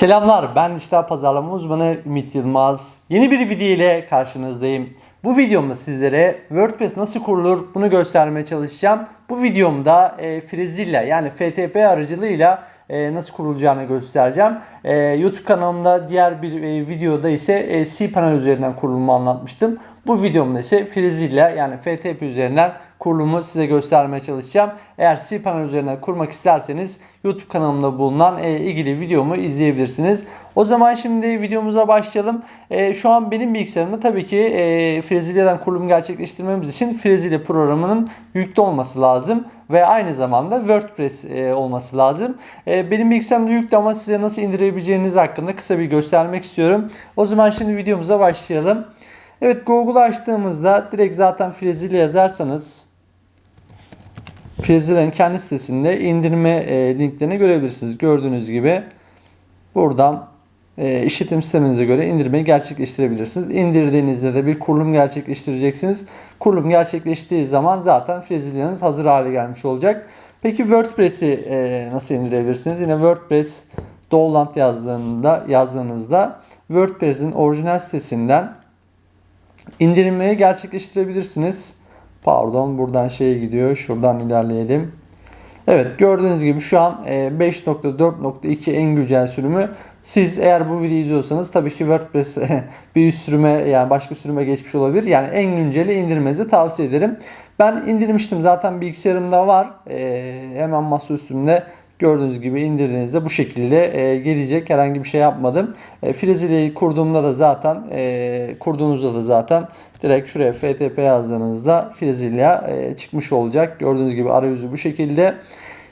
Selamlar ben dijital pazarlama uzmanı Ümit Yılmaz. Yeni bir video ile karşınızdayım. Bu videomda sizlere WordPress nasıl kurulur bunu göstermeye çalışacağım. Bu videomda e, Frezilla yani FTP aracılığıyla e, nasıl kurulacağını göstereceğim. E, YouTube kanalımda diğer bir e, videoda ise e, cPanel üzerinden kurulumu anlatmıştım. Bu videomda ise Frezilla yani FTP üzerinden kurulumu size göstermeye çalışacağım. Eğer cPanel üzerinden kurmak isterseniz YouTube kanalımda bulunan e, ilgili videomu izleyebilirsiniz. O zaman şimdi videomuza başlayalım. E, şu an benim bilgisayarımda tabii ki e, Frezilla'dan kurulum gerçekleştirmemiz için Frezilla programının yüklü olması lazım ve aynı zamanda WordPress e, olması lazım. E, benim bilgisayarımda yüklü ama size nasıl indirebileceğiniz hakkında kısa bir göstermek istiyorum. O zaman şimdi videomuza başlayalım. Evet Google açtığımızda direkt zaten Frezilla yazarsanız Frezilla'nın kendi sitesinde indirme e, linklerini görebilirsiniz. Gördüğünüz gibi buradan e, işletim sisteminize göre indirmeyi gerçekleştirebilirsiniz. İndirdiğinizde de bir kurulum gerçekleştireceksiniz. Kurulum gerçekleştiği zaman zaten Frezilla'nız hazır hale gelmiş olacak. Peki WordPress'i e, nasıl indirebilirsiniz? Yine WordPress download yazdığında, yazdığınızda WordPress'in orijinal sitesinden indirmeyi gerçekleştirebilirsiniz. Pardon buradan şeye gidiyor. Şuradan ilerleyelim. Evet gördüğünüz gibi şu an 5.4.2 en güncel sürümü. Siz eğer bu videoyu izliyorsanız tabii ki WordPress bir üst sürüme yani başka sürüme geçmiş olabilir. Yani en günceli indirmenizi tavsiye ederim. Ben indirmiştim zaten bilgisayarımda var. Ee, hemen masa üstümde Gördüğünüz gibi indirdiğinizde bu şekilde e, gelecek. Herhangi bir şey yapmadım. E, Frezile'yi kurduğumda da zaten e, kurduğunuzda da zaten direkt şuraya FTP yazdığınızda Frezilla e, çıkmış olacak. Gördüğünüz gibi arayüzü bu şekilde.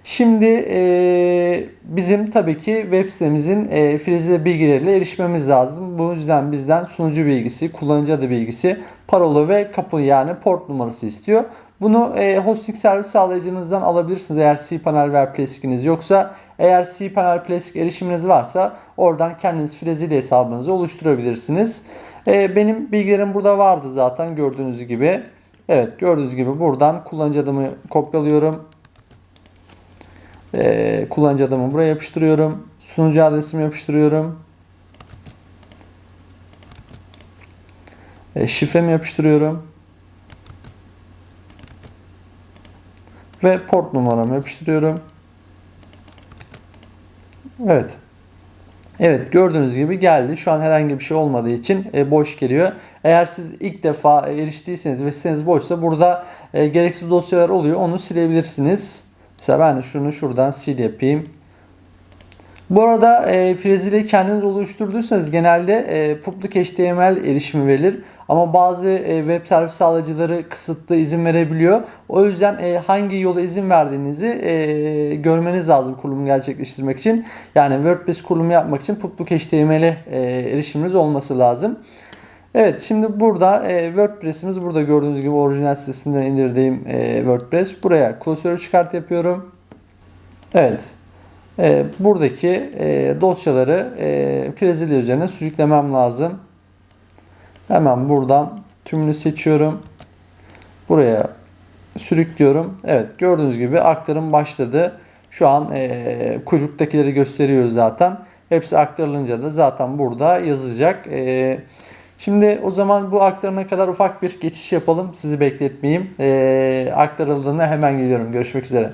Şimdi e, bizim tabii ki web sitemizin e, Frezilla bilgileriyle erişmemiz lazım. Bu yüzden bizden sunucu bilgisi, kullanıcı adı bilgisi, parola ve kapı yani port numarası istiyor. Bunu e, hosting servis sağlayıcınızdan alabilirsiniz eğer cPanel ve Plastic'iniz yoksa. Eğer cPanel Plastic erişiminiz varsa oradan kendiniz Frezilla hesabınızı oluşturabilirsiniz. E, benim bilgilerim burada vardı zaten gördüğünüz gibi. Evet gördüğünüz gibi buradan kullanıcı adımı kopyalıyorum. E, kullanıcı adımı buraya yapıştırıyorum. Sunucu adresimi yapıştırıyorum. E, şifremi yapıştırıyorum. ve port numaramı yapıştırıyorum. Evet. Evet gördüğünüz gibi geldi. Şu an herhangi bir şey olmadığı için e, boş geliyor. Eğer siz ilk defa eriştiyseniz ve siteniz boşsa burada e, gereksiz dosyalar oluyor. Onu silebilirsiniz. Mesela ben de şunu şuradan sil yapayım. Bu arada e, Frezile'yi kendiniz oluşturduysanız genelde e, public HTML erişimi verilir. Ama bazı e, web servis sağlayıcıları kısıtlı izin verebiliyor. O yüzden e, hangi yola izin verdiğinizi e, görmeniz lazım kurulumu gerçekleştirmek için. Yani WordPress kurulumu yapmak için public HTML'e e, erişiminiz olması lazım. Evet şimdi burada WordPress'imiz burada gördüğünüz gibi orijinal sitesinden indirdiğim WordPress. Buraya klasörü çıkart yapıyorum. Evet buradaki dosyaları e, Frezilla üzerine sürüklemem lazım. Hemen buradan tümünü seçiyorum. Buraya sürüklüyorum. Evet gördüğünüz gibi aktarım başladı. Şu an e, kuyruktakileri gösteriyor zaten. Hepsi aktarılınca da zaten burada yazacak. E, şimdi o zaman bu aktarına kadar ufak bir geçiş yapalım. Sizi bekletmeyeyim. E, aktarıldığında hemen geliyorum. Görüşmek üzere.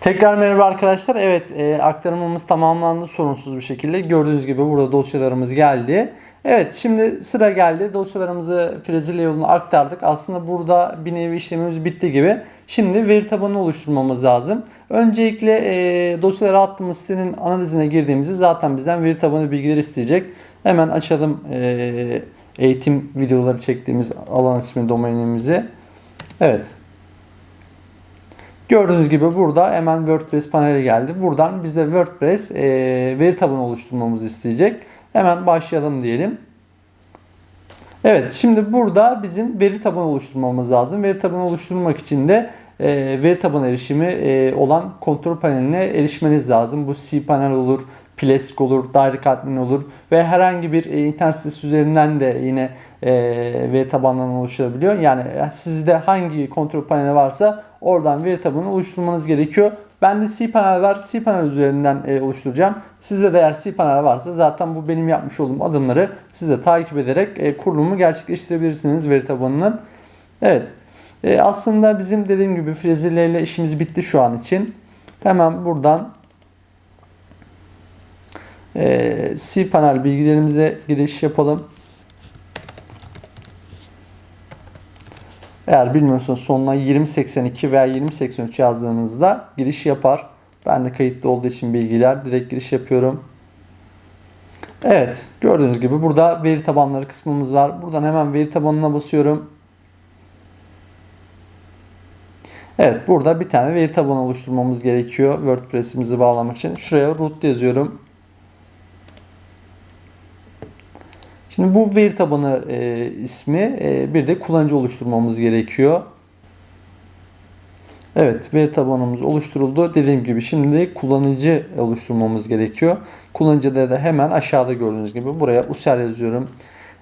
Tekrar merhaba arkadaşlar. Evet e, aktarımımız tamamlandı sorunsuz bir şekilde. Gördüğünüz gibi burada dosyalarımız geldi. Evet şimdi sıra geldi. Dosyalarımızı Frezilla yoluna aktardık. Aslında burada bir nevi işlemimiz bitti gibi. Şimdi veri tabanı oluşturmamız lazım. Öncelikle e, dosyaları attığımız sitenin analizine girdiğimizde zaten bizden veri tabanı bilgileri isteyecek. Hemen açalım e, eğitim videoları çektiğimiz alan ismi domainimizi. Evet. Gördüğünüz gibi burada hemen WordPress paneli geldi. Buradan bizde WordPress e, veri tabanı oluşturmamızı isteyecek. Hemen başlayalım diyelim. Evet şimdi burada bizim veri tabanı oluşturmamız lazım. Veri tabanı oluşturmak için de e, veri tabanı erişimi e, olan kontrol paneline erişmeniz lazım. Bu cPanel olur, Plesk olur, Direct Admin olur ve herhangi bir e, internet sitesi üzerinden de yine e, veri tabanlarından oluşturabiliyor. Yani sizde hangi kontrol paneli varsa oradan veri tabanı oluşturmanız gerekiyor. Bende cPanel var. cPanel üzerinden e, oluşturacağım. Sizde de eğer cPanel varsa zaten bu benim yapmış olduğum adımları siz de takip ederek e, kurulumu gerçekleştirebilirsiniz veri tabanının. Evet. E, aslında bizim dediğim gibi frezillerle işimiz bitti şu an için. Hemen buradan e, cPanel bilgilerimize giriş yapalım. Eğer bilmiyorsanız sonuna 2082 veya 2083 yazdığınızda giriş yapar. Ben de kayıtlı olduğu için bilgiler direkt giriş yapıyorum. Evet gördüğünüz gibi burada veri tabanları kısmımız var. Buradan hemen veri tabanına basıyorum. Evet burada bir tane veri tabanı oluşturmamız gerekiyor WordPress'imizi bağlamak için. Şuraya root yazıyorum. Şimdi bu veri tabanı e, ismi e, bir de kullanıcı oluşturmamız gerekiyor. Evet veri tabanımız oluşturuldu. Dediğim gibi şimdi kullanıcı oluşturmamız gerekiyor. Kullanıcıda da hemen aşağıda gördüğünüz gibi buraya user yazıyorum.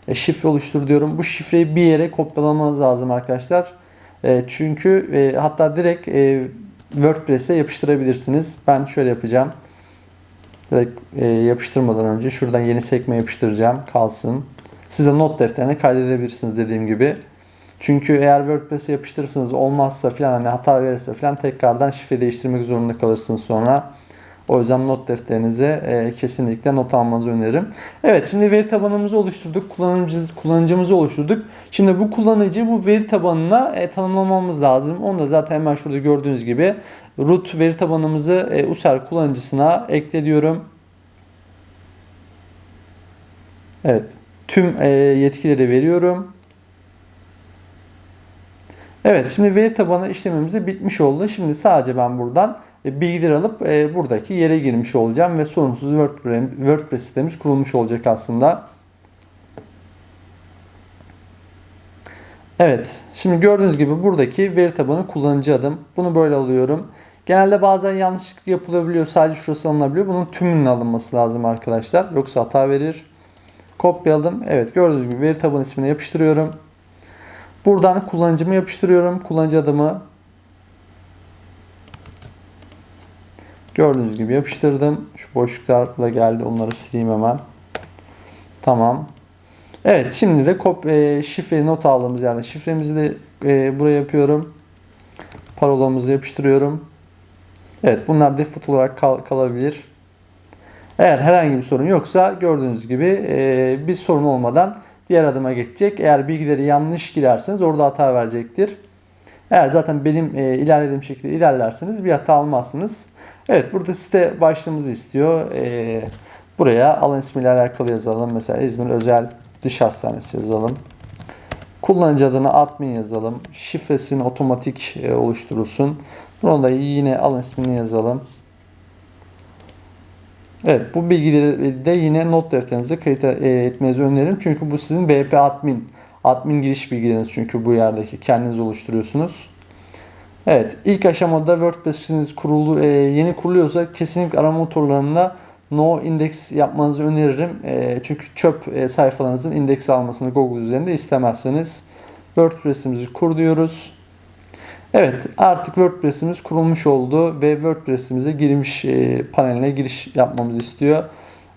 E, şifre oluştur diyorum. Bu şifreyi bir yere kopyalamanız lazım arkadaşlar. E, çünkü e, hatta direkt e, WordPress'e yapıştırabilirsiniz. Ben şöyle yapacağım. Direkt e, yapıştırmadan önce şuradan yeni sekme yapıştıracağım. Kalsın. Siz de not defterine kaydedebilirsiniz dediğim gibi. Çünkü eğer WordPress'e yapıştırırsanız olmazsa filan hani hata verirse filan tekrardan şifre değiştirmek zorunda kalırsınız sonra. O yüzden not defterinize e, kesinlikle not almanızı öneririm. Evet şimdi veri tabanımızı oluşturduk. Kullanıcımızı, kullanıcımızı oluşturduk. Şimdi bu kullanıcı bu veri tabanına e, tanımlamamız lazım. Onu da zaten hemen şurada gördüğünüz gibi root veri tabanımızı e, user kullanıcısına ekle diyorum. Evet. Tüm e, yetkileri veriyorum. Evet şimdi veri tabanı işlemimiz bitmiş oldu. Şimdi sadece ben buradan e, bilgileri alıp e, buradaki yere girmiş olacağım ve sorunsuz WordPress sitemiz kurulmuş olacak aslında. Evet. Şimdi gördüğünüz gibi buradaki veri tabanı kullanıcı adım. Bunu böyle alıyorum. Genelde bazen yanlışlık yapılabiliyor. Sadece şurası alınabiliyor. Bunun tümünün alınması lazım arkadaşlar. Yoksa hata verir. Kopyaladım. Evet gördüğünüz gibi veri tabanı ismini yapıştırıyorum. Buradan kullanıcımı yapıştırıyorum. Kullanıcı adımı Gördüğünüz gibi yapıştırdım. Şu boşluklarla geldi. Onları sileyim hemen. Tamam. Evet şimdi de kop e, şifreyi not aldığımız yerde şifremizi de e, buraya yapıyorum. Parolamızı yapıştırıyorum. Evet bunlar default olarak kal kalabilir. Eğer herhangi bir sorun yoksa gördüğünüz gibi e, bir sorun olmadan diğer adıma geçecek. Eğer bilgileri yanlış girerseniz orada hata verecektir. Eğer zaten benim e, ilerlediğim şekilde ilerlerseniz bir hata almazsınız. Evet burada site başlığımızı istiyor. E, buraya alan ismiyle alakalı yazalım. Mesela İzmir Özel Dış Hastanesi yazalım. Kullanıcı adını admin yazalım. Şifresini otomatik e, oluşturulsun. Buna da yine alan ismini yazalım. Evet bu bilgileri de yine not defterinize kayıt e, etmenizi öneririm. Çünkü bu sizin BP admin. Admin giriş bilgileriniz çünkü bu yerdeki kendiniz oluşturuyorsunuz. Evet ilk aşamada WordPress'iniz kurulu, e, yeni kuruluyorsa kesinlikle arama motorlarında no index yapmanızı öneririm. E, çünkü çöp e, sayfalarınızın indeks almasını Google üzerinde istemezseniz WordPress'imizi kur diyoruz. Evet artık WordPress'imiz kurulmuş oldu ve WordPress'imize girmiş e, paneline giriş yapmamızı istiyor.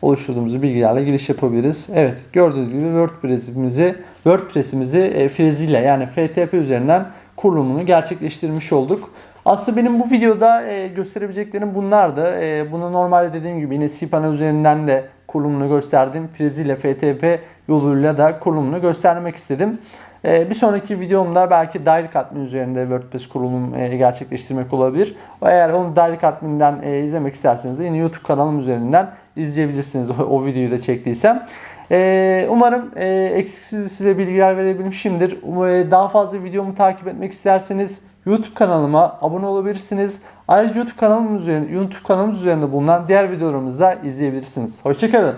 Oluşturduğumuz bilgilerle giriş yapabiliriz. Evet gördüğünüz gibi WordPress'imizi WordPress'imizi e, Frezilla yani FTP üzerinden kurulumunu gerçekleştirmiş olduk. Aslında benim bu videoda e, gösterebileceklerim bunlardı. E, bunu normalde dediğim gibi yine cPanel üzerinden de kurulumunu gösterdim. Frezilla FTP yoluyla da kurulumunu göstermek istedim. E, bir sonraki videomda belki Direct Admin üzerinde WordPress kurulum e, gerçekleştirmek olabilir. Eğer onu Direct Admin'den e, izlemek isterseniz de yine YouTube kanalım üzerinden izleyebilirsiniz o, videoyu da çektiysem. Umarım eksiksiz size bilgiler verebilmişimdir. Daha fazla videomu takip etmek isterseniz YouTube kanalıma abone olabilirsiniz. Ayrıca YouTube kanalımız üzerinde, YouTube kanalımız üzerinde bulunan diğer videolarımızı da izleyebilirsiniz. Hoşçakalın.